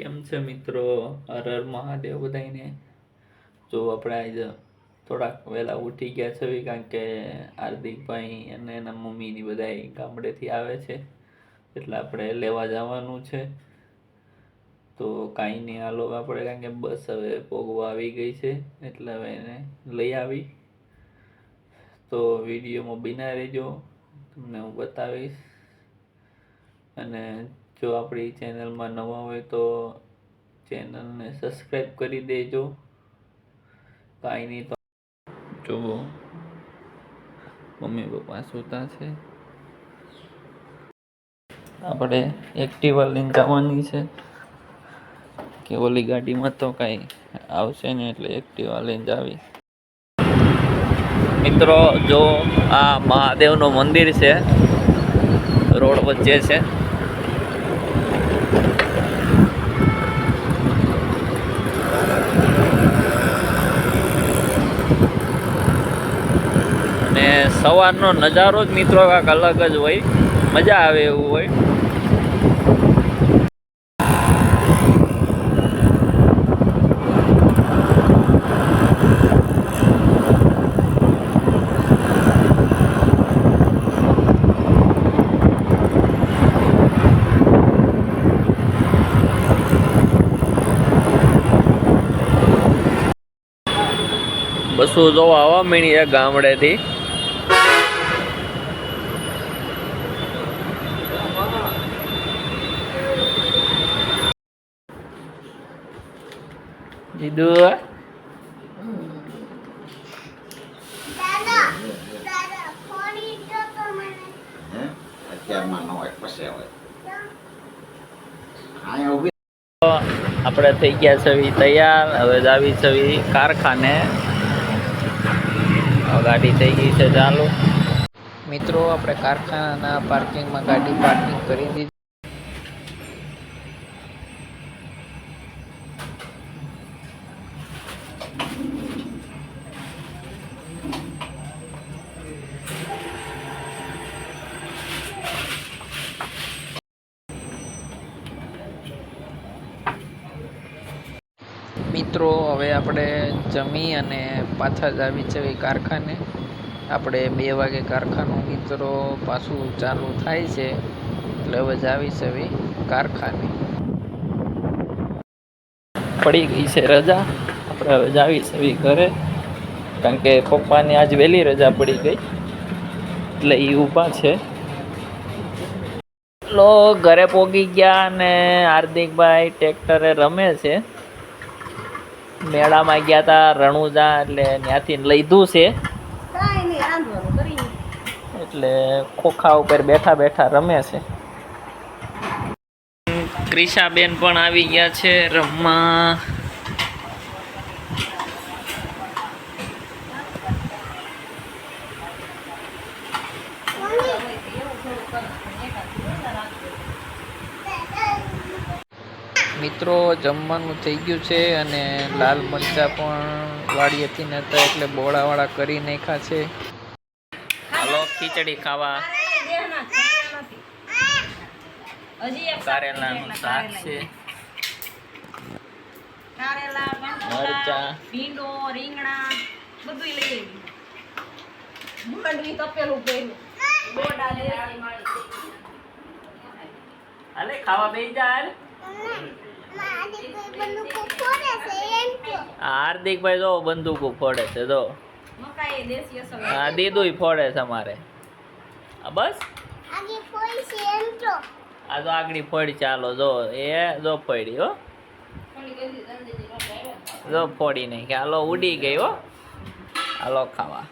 કેમ છે મિત્રો? હર હર મહાદેવ બધાને જો આપણે આજે થોડાક વહેલા ઉઠી ગયા છે કારણ કે હાર્દિકભાઈ અને એના મમ્મીની બધા ગામડેથી આવે છે, એટલે આપણે લેવા જવાનું છે. તો કાંઈ નહીં, હાલો આપણે કારણ કે બસ હવે પોગવા આવી ગઈ છે, એટલે હવે એને લઈ આવી. તો વિડીયોમાં બિના રહેજો, તમને હું બતાવીશ. અને જો આપણી ચેનલમાં નવા હોય તો ચેનલને સબસ્ક્રાઈબ કરી દેજો. કાંઈ નહીં તો જુઓ મમ્મી પપ્પા સૂતા છે. આપણે એક્ટિવા લઈને જવાની છે. કે ઓલી ગાડીમાં તો કાંઈ આવશે ને એટલે એક્ટિવા લઈને જ આવી. મિત્રો, જો આ મહાદેવનું મંદિર છે, રોડ વચ્ચે છે અને સવારનો નજારો જ મિત્રો કાંક અલગ જ હોય. મજા આવે એવું હોય. બસો જોવા આવવા છે ગામડેથી જીદુ દાદા દાદા ફોડી તો તો મને હે અત્યારમાં ન હોય પછી હોય અહીંયા ઊભી આપણે થઈ ગયા છે તૈયાર. હવે જ આવી છે કારખાને ગાડી થઈ ગઈ છે ચાલુ. મિત્રો આપણે કારખાનાના પાર્કિંગમાં ગાડી પાર્કિંગ કરી દીધી. મિત્રો, હવે આપણે જમી અને પાછા જ આવી છે કારખાને. આપણે બે વાગે કારખાનું મિત્રો પાછું ચાલુ થાય છે, એટલે હવે જ આવી હવે કારખાને. પડી ગઈ છે રજા, આપણે હવે જ આવી છે ઘરે. કારણ કે પપ્પાની આજ વહેલી રજા પડી ગઈ, એટલે એ ઊભા છે. લો, ઘરે પોગી ગયા અને હાર્દિકભાઈ ટ્રેક્ટરે રમે છે. મેળામાં ગયા હતા રણુજા એટલે ત્યાંથી લીધું છે. એટલે ખોખા ઉપર બેઠા બેઠા રમે છે. ક્રિશાબેન પણ આવી ગયા છે રમવા. મિત્રો જમવાનું થઈ ગયું છે અને લાલ મરચા પણ વાડીએથી નતા એટલે બોળાવાળા કરી નાખ્યા છે. હાલો ખીચડી ખાવા. કારેલાનું શાક છે. કારેલા મરચાં. ભીંડો રીંગણા બધું લઈ આવી. તપેલું કર્યું ગોડા દેશી હાલે ખાવા બેસી જા હાર્દિકભાઈ જો બંદૂકો ફોડે છે, જો. હા આ દીદુય ફોડે છે અમારે. બસ? આ તો આગળી ફોડી ચાલો, જો. એ જો ફોડી, હો. જો ફોડી નહીં હાલો, ઉડી ગઈ, હો. હાલો, ખાવા.